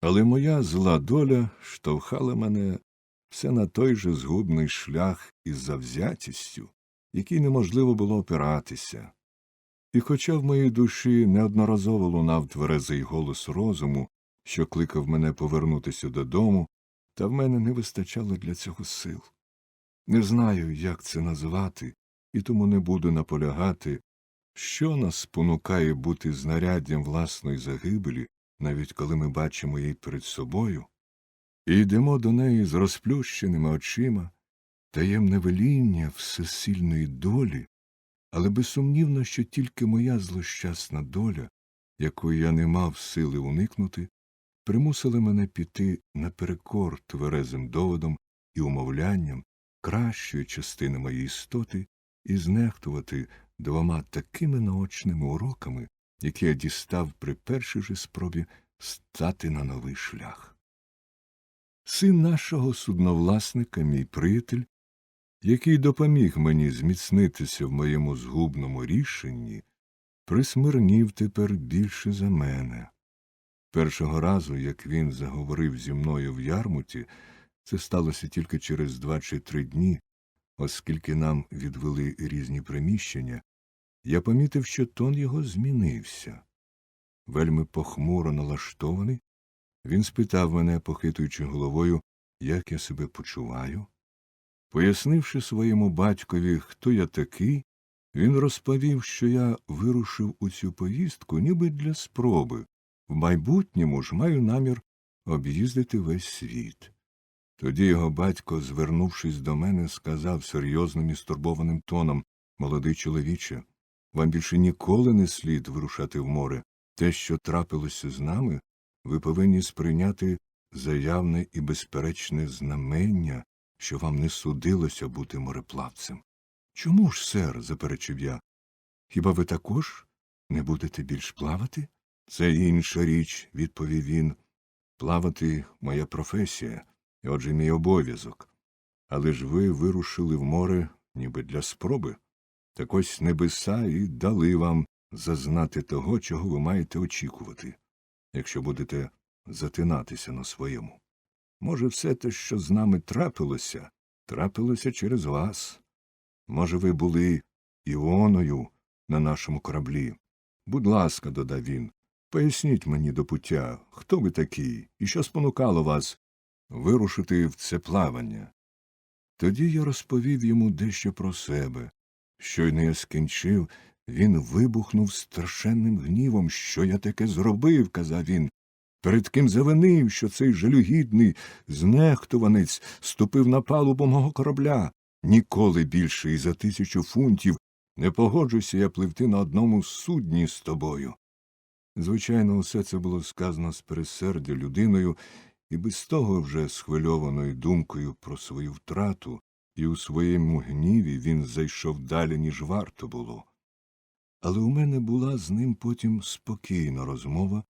Але моя зла доля штовхала мене все на той же згубний шлях із завзятістю, який неможливо було опиратися. І хоча в моїй душі неодноразово лунав тверезий голос розуму, що кликав мене повернутися додому, та в мене не вистачало для цього сил. Не знаю, як це назвати, і тому не буду наполягати, що нас спонукає бути знаряддям власної загибелі, навіть коли ми бачимо її перед собою, і йдемо до неї з розплющеними очима, таємне веління всесильної долі, але безсумнівно, що тільки моя злощасна доля, якої я не мав сили уникнути, примусила мене піти наперекор тверезим доводом і умовлянням кращої частини моєї істоти і знехтувати двома такими наочними уроками, які я дістав при першій же спробі стати на новий шлях. Син нашого судновласника, мій приятель, який допоміг мені зміцнитися в моєму згубному рішенні, присмирнів тепер більше за мене. Першого разу, як він заговорив зі мною в ярмуті, це сталося тільки через два чи три дні, оскільки нам відвели різні приміщення, я помітив, що тон його змінився. Вельми похмуро налаштований, він спитав мене, похитуючи головою, як я себе почуваю. Пояснивши своєму батькові, хто я такий, він розповів, що я вирушив у цю поїздку ніби для спроби, в майбутньому ж маю намір об'їздити весь світ. Тоді його батько, звернувшись до мене, сказав серйозним і стурбованим тоном Молодий чоловіче, вам більше ніколи не слід вирушати в море. Те, що трапилося з нами, ви повинні сприйняти заявне і безперечне знамення, що вам не судилося бути мореплавцем. Чому ж, сер, заперечив я, хіба ви також не будете більш плавати? Це інша річ, відповів він. Плавати моя професія, і отже мій обов'язок. Але ж ви вирушили в море ніби для спроби. Так ось небеса і дали вам зазнати того, чого ви маєте очікувати, якщо будете затинатися на своєму. Може, все те, що з нами трапилося, трапилося через вас. Може, ви були іоною на нашому кораблі. Будь ласка, додав він, поясніть мені до пуття, хто ви такий і що спонукало вас вирушити в це плавання. Тоді я розповів йому дещо про себе. Щойно я скінчив, він вибухнув страшенним гнівом. Що я таке зробив, казав він. Перед ким завинив, що цей жалюгідний знехтуванець ступив на палубу мого корабля. Ніколи більше і за тисячу фунтів не погоджуся я пливти на одному судні з тобою. Звичайно, усе це було сказано з пересердя людиною, і без того вже схвильованою думкою про свою втрату, і у своєму гніві він зайшов далі, ніж варто було. Але у мене була з ним потім спокійна розмова,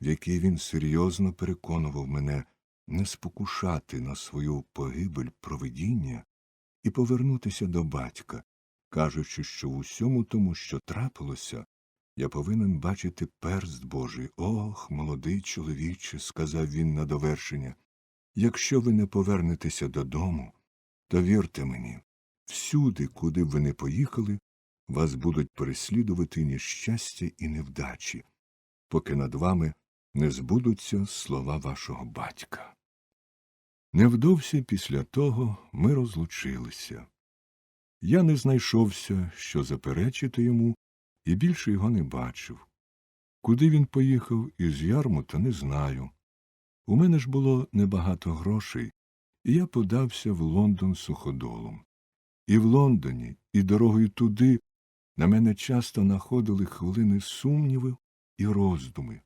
в якій він серйозно переконував мене не спокушати на свою погибель провидіння і повернутися до батька, кажучи, що в усьому тому, що трапилося, я повинен бачити перст Божий. Ох, молодий чоловіче, сказав він на довершення, якщо ви не повернетеся додому, то вірте мені, всюди, куди б ви не поїхали, вас будуть переслідувати нещастя і невдачі, поки над вами не збудуться слова вашого батька. Невдовзі після того ми розлучилися. Я не знайшовся, що заперечити йому, і більше його не бачив. Куди він поїхав із Ярмута, не знаю. У мене ж було небагато грошей, я подався в Лондон суходолом. І в Лондоні, і дорогою туди на мене часто находили хвилини сумнівів і роздуми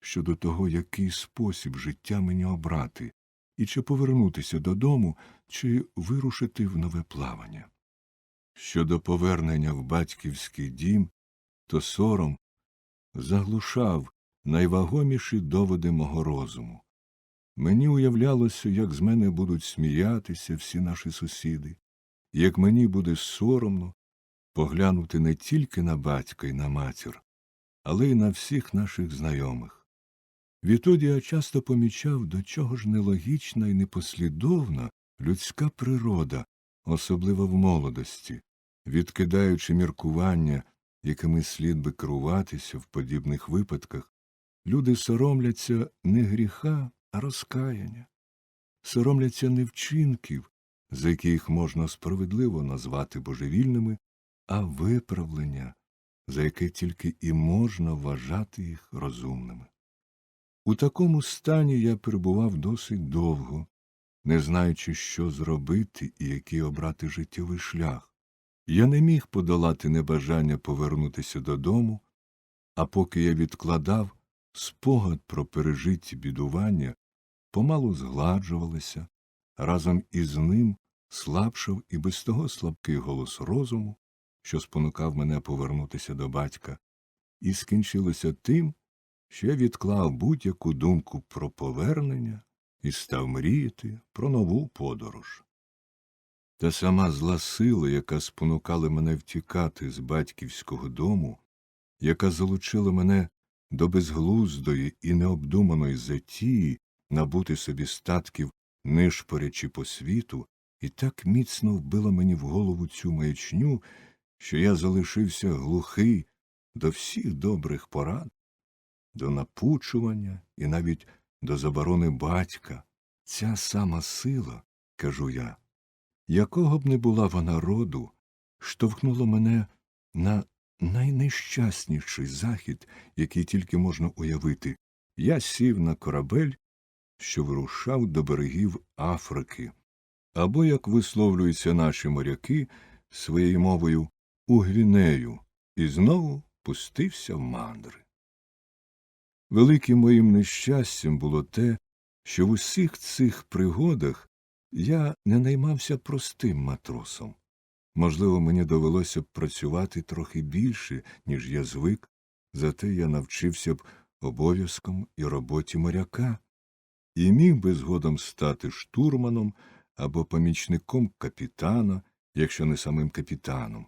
щодо того, який спосіб життя мені обрати, і чи повернутися додому, чи вирушити в нове плавання. Щодо повернення в батьківський дім, то сором заглушав найвагоміші доводи мого розуму. Мені уявлялося, як з мене будуть сміятися всі наші сусіди, як мені буде соромно поглянути не тільки на батька і на матір, але й на всіх наших знайомих. Відтоді я часто помічав, до чого ж нелогічна і непослідовна людська природа, особливо в молодості, відкидаючи міркування, якими слід би керуватися в подібних випадках, люди соромляться не гріха, а розкаяння, соромляться не вчинків, за які їх можна справедливо назвати божевільними, а виправлення, за яке тільки і можна вважати їх розумними. У такому стані я перебував досить довго, не знаючи, що зробити і який обрати життєвий шлях. Я не міг подолати небажання повернутися додому, а поки я відкладав, спогад про пережиті бідування помалу згладжувалися, разом із ним слабшав і без того слабкий голос розуму, що спонукав мене повернутися до батька, і скінчилося тим, що я відклав будь-яку думку про повернення і став мріяти про нову подорож. Та сама зла сила, яка спонукала мене втікати з батьківського дому, яка залучила мене до безглуздої і необдуманої затії набути собі статків, нишпорячи по світу, і так міцно вбила мені в голову цю маячню, що я залишився глухий до всіх добрих порад, до напучування і навіть до заборони батька. Ця сама сила, кажу я, якого б не була вона роду, штовхнула мене на найнещасніший захід, який тільки можна уявити. Я сів на корабель, що вирушав до берегів Африки, або, як висловлюються наші моряки, своєю мовою у Гвінею, і знову пустився в мандри. Великим моїм нещастям було те, що в усіх цих пригодах я не наймався простим матросом. Можливо, мені довелося б працювати трохи більше, ніж я звик, зате я навчився б обов'язком і роботі моряка, і міг би згодом стати штурманом або помічником капітана, якщо не самим капітаном.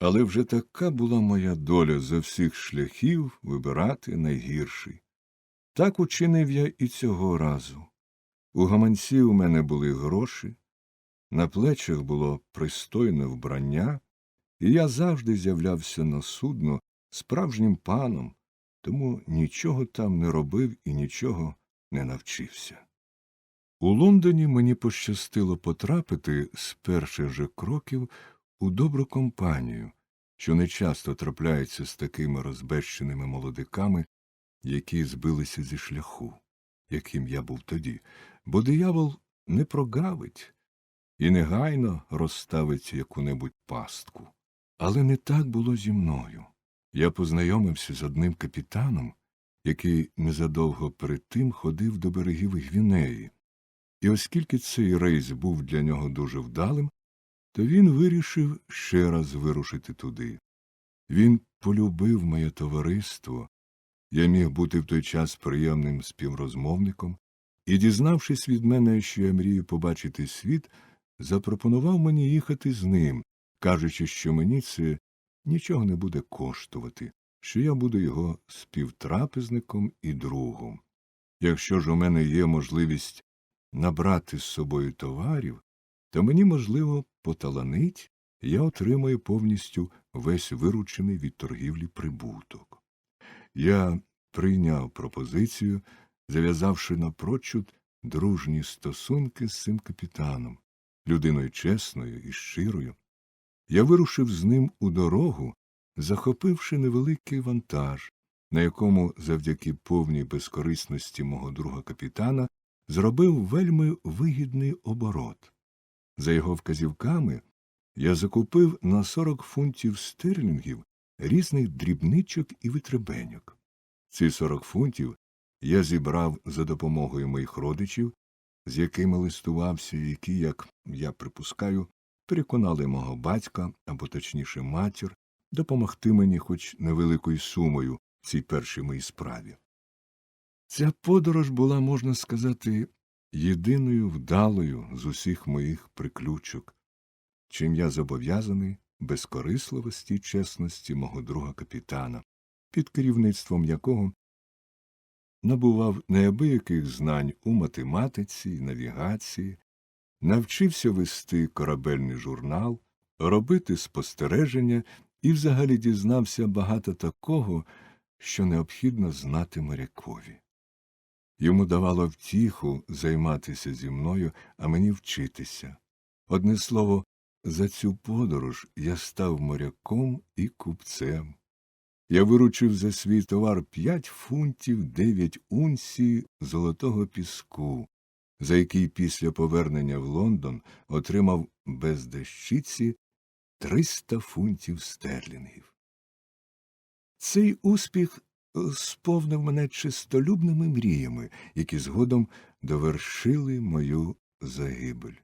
Але вже така була моя доля за всіх шляхів вибирати найгірший. Так учинив я і цього разу. У гаманці у мене були гроші, на плечах було пристойне вбрання, і я завжди з'являвся на судно справжнім паном, тому нічого там не робив і нічого не навчився. У Лондоні мені пощастило потрапити з перших же кроків у добру компанію, що нечасто трапляється з такими розбещеними молодиками, які збилися зі шляху, яким я був тоді, бо диявол не прогавить і негайно розставить яку-небудь пастку. Але не так було зі мною. Я познайомився з одним капітаном, який незадовго перед тим ходив до берегів Гвінеї, і оскільки цей рейс був для нього дуже вдалим, то він вирішив ще раз вирушити туди. Він полюбив моє товариство, я міг бути в той час приємним співрозмовником, і, дізнавшись від мене, що я мрію побачити світ, запропонував мені їхати з ним, кажучи, що мені це нічого не буде коштувати, що я буду його співтрапезником і другом. Якщо ж у мене є можливість набрати з собою товарів, то мені, можливо, поталанить, я отримаю повністю весь виручений від торгівлі прибуток. Я прийняв пропозицію, зав'язавши напрочуд дружні стосунки з цим капітаном, людиною чесною і щирою. Я вирушив з ним у дорогу, захопивши невеликий вантаж, на якому, завдяки повній безкорисності мого друга капітана, зробив вельми вигідний оборот. За його вказівками я закупив на 40 фунтів стерлінгів різних дрібничок і витребеньок. Ці 40 фунтів я зібрав за допомогою моїх родичів, з якими листувався, які, як я припускаю, переконали мого батька або точніше матір допомогти мені хоч невеликою сумою в цій першій моїй справі. Ця подорож була, можна сказати, єдиною вдалою з усіх моїх приключок, чим я зобов'язаний безкорисливості й чесності мого друга капітана, під керівництвом якого набував неабияких знань у математиці навігації, навчився вести корабельний журнал, робити спостереження і взагалі дізнався багато такого, що необхідно знати морякові. Йому давало втіху займатися зі мною, а мені вчитися. Одне слово, за цю подорож я став моряком і купцем. Я виручив за свій товар п'ять фунтів дев'ять унцій золотого піску, за який після повернення в Лондон отримав без дещиці триста фунтів стерлінгів. Цей успіх е, сповнив мене чистолюбними мріями, які згодом довершили мою загибель.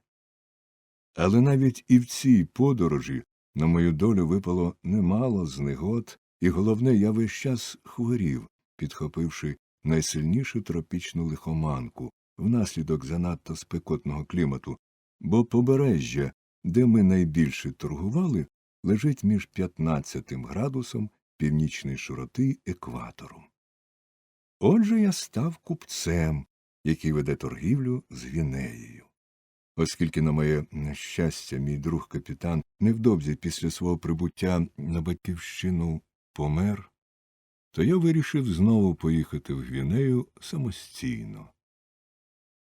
Але навіть і в цій подорожі на мою долю випало немало знегод, і головне, я весь час хворів, підхопивши найсильнішу тропічну лихоманку внаслідок занадто спекотного клімату, бо побережжя, де ми найбільше торгували, лежить між 15 градусом північної широти й екватором. Отже, я став купцем, який веде торгівлю з Гвінеєю. Оскільки, на моє нещастя, мій друг капітан невдовзі після свого прибуття на батьківщину помер, то я вирішив знову поїхати в Гвінею самостійно.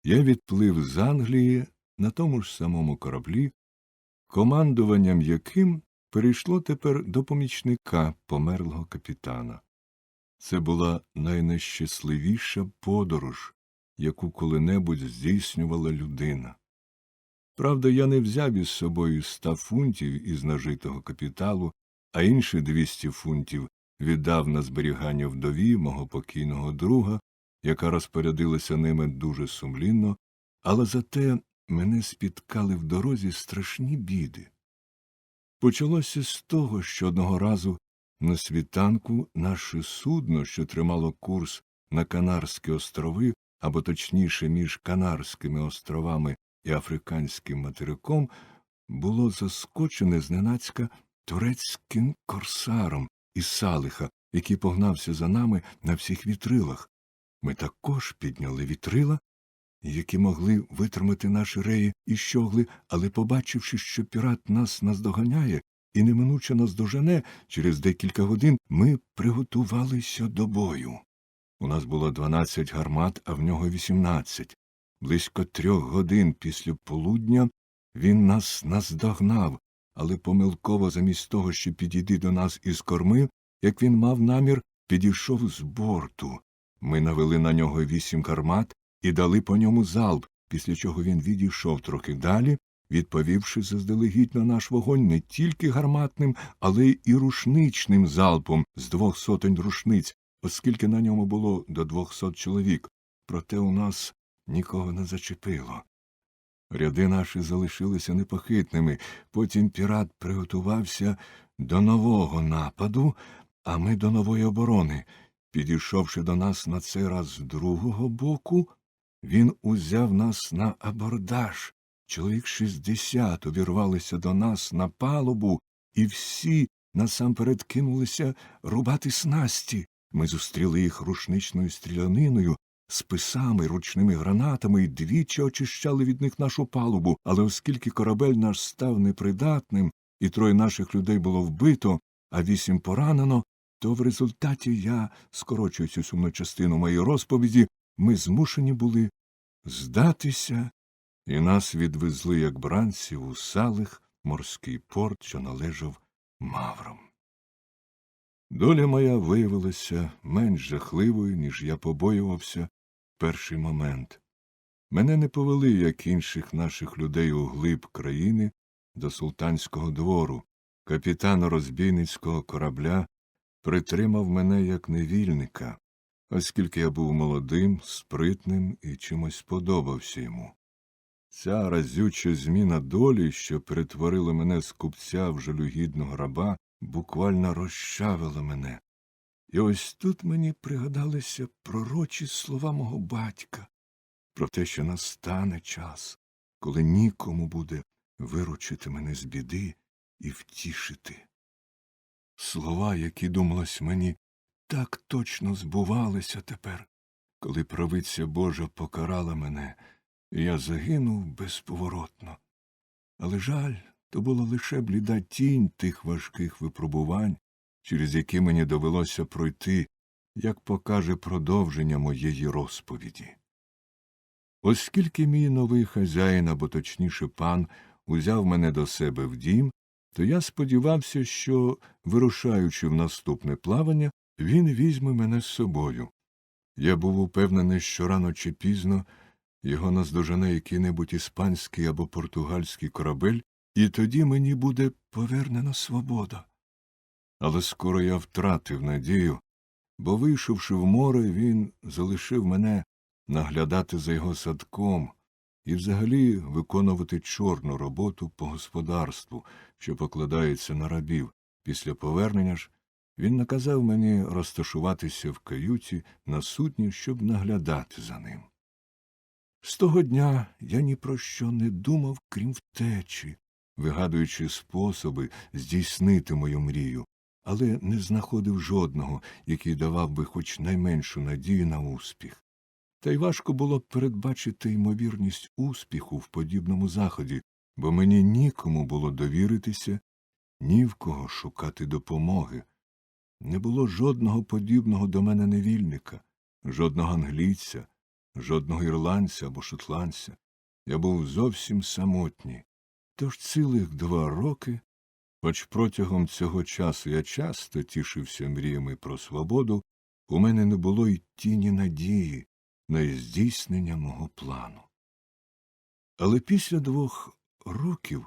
Я відплив з Англії на тому ж самому кораблі, командуванням яким перейшло тепер до помічника померлого капітана. Це була найнещасливіша подорож, яку коли-небудь здійснювала людина. Правда, я не взяв із собою ста фунтів із нажитого капіталу, а інші двісті фунтів віддав на зберігання вдові мого покійного друга, яка розпорядилася ними дуже сумлінно, але зате мене спіткали в дорозі страшні біди. Почалося з того, що одного разу на світанку наше судно, що тримало курс на Канарські острови, або точніше між Канарськими островами і африканським материком, було заскочене зненацька турецьким корсаром із Салиха, який погнався за нами на всіх вітрилах. Ми також підняли вітрила, які могли витримати наші реї і щогли, але, побачивши, що пірат нас наздоганяє і неминуче нас дожене, через декілька годин ми приготувалися до бою. У нас було дванадцять гармат, а в нього вісімнадцять. Близько трьох годин після полудня він нас наздогнав, але помилково замість того, щоб підійти до нас із корми, як він мав намір, підійшов з борту. Ми навели на нього вісім гармат і дали по ньому залп, після чого він відійшов трохи далі, відповівши заздалегідь на наш вогонь не тільки гарматним, але й рушничним залпом з двох сотень рушниць, оскільки на ньому було до двохсот чоловік. Проте у нас нікого не зачепило. Ряди наші залишилися непохитними, потім пірат приготувався до нового нападу, а ми до нової оборони. Підійшовши до нас на цей раз з другого боку, він узяв нас на абордаж. Чоловік шістдесят увірвалися до нас на палубу, і всі насамперед кинулися рубати снасті. Ми зустріли їх рушничною стріляниною, списами, ручними гранатами і двічі очищали від них нашу палубу, але оскільки корабель наш став непридатним, і троє наших людей було вбито, а вісім поранено, то в результаті я, скорочую цю сумну частину моєї розповіді, ми змушені були здатися, і нас відвезли, як бранців, у Салих, морський порт, що належав маврам. Доля моя виявилася менш жахливою, ніж я побоювався перший момент. Мене не повели, як інших наших людей, у глиб країни до султанського двору. Капітан розбійницького корабля притримав мене як невільника, оскільки я був молодим, спритним і чимось подобався йому. Ця разюча зміна долі, що перетворила мене з купця в жалюгідного раба, буквально розчавила мене. І ось тут мені пригадалися пророчі слова мого батька про те, що настане час, коли нікому буде виручити мене з біди і втішити. Слова, які думалось мені, так точно збувалися тепер, коли правиця Божа покарала мене, і я загинув безповоротно. Але жаль, то була лише бліда тінь тих важких випробувань, через які мені довелося пройти, як покаже продовження моєї розповіді. Оскільки мій новий хазяїн, або точніше пан, узяв мене до себе в дім, то я сподівався, що, вирушаючи в наступне плавання, він візьме мене з собою. Я був упевнений, що рано чи пізно його наздожене який-небудь іспанський або португальський корабель, і тоді мені буде повернена свобода. Але скоро я втратив надію, бо, вийшовши в море, він залишив мене наглядати за його садком і взагалі виконувати чорну роботу по господарству, що покладається на рабів. Після повернення ж він наказав мені розташуватися в каюті на судні, щоб наглядати за ним. З того дня я ні про що не думав, крім втечі, вигадуючи способи здійснити мою мрію, але не знаходив жодного, який давав би хоч найменшу надію на успіх. Та й важко було б передбачити ймовірність успіху в подібному заході, бо мені нікому було довіритися, ні в кого шукати допомоги. Не було жодного подібного до мене невільника, жодного англійця, жодного ірландця або шотландця. Я був зовсім самотній. Тож цілих два роки, хоч протягом цього часу я часто тішився мріями про свободу, у мене не було й тіні надії на здійснення мого плану. Але після двох років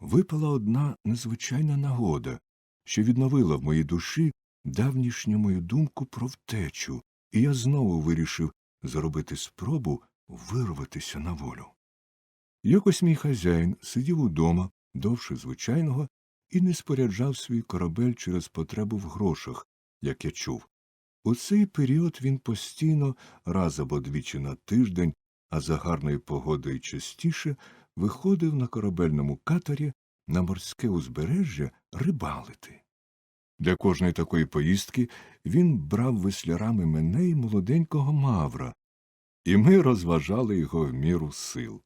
випала одна незвичайна нагода, що відновила в моїй душі давнішню мою думку про втечу, і я знову вирішив зробити спробу вирватися на волю. Якось мій хазяїн сидів удома довше звичайного і не споряджав свій корабель через потребу в грошах, як я чув. У цей період він постійно, раз або двічі на тиждень, а за гарної погоди й частіше, виходив на корабельному катері на морське узбережжя рибалити. Для кожної такої поїздки він брав веслярами мене й молоденького мавра, і ми розважали його в міру сил.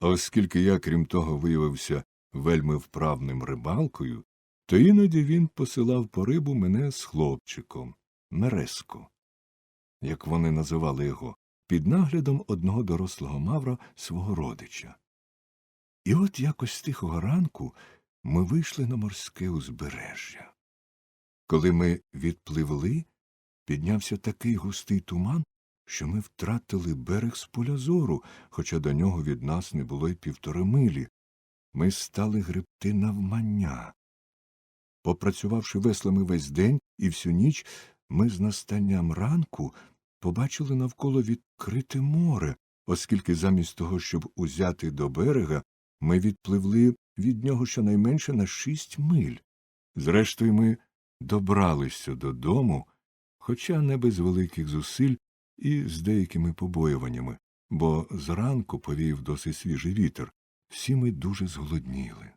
Оскільки я, крім того, виявився вельми вправним рибалкою, то іноді він посилав по рибу мене з хлопчиком Мереско, як вони називали його, під наглядом одного дорослого мавра свого родича. І от якось тихого ранку ми вийшли на морське узбережжя. Коли ми відпливли, піднявся такий густий туман, що ми втратили берег з поля зору, хоча до нього від нас не було й півтори милі. Ми стали гребти навмання. Попрацювавши веслами весь день і всю ніч, ми з настанням ранку побачили навколо відкрите море, оскільки замість того, щоб узяти до берега, ми відпливли від нього щонайменше на шість миль. Зрештою, ми добралися додому, хоча не без великих зусиль і з деякими побоюваннями, бо зранку повів досить свіжий вітер, всі ми дуже зголодніли.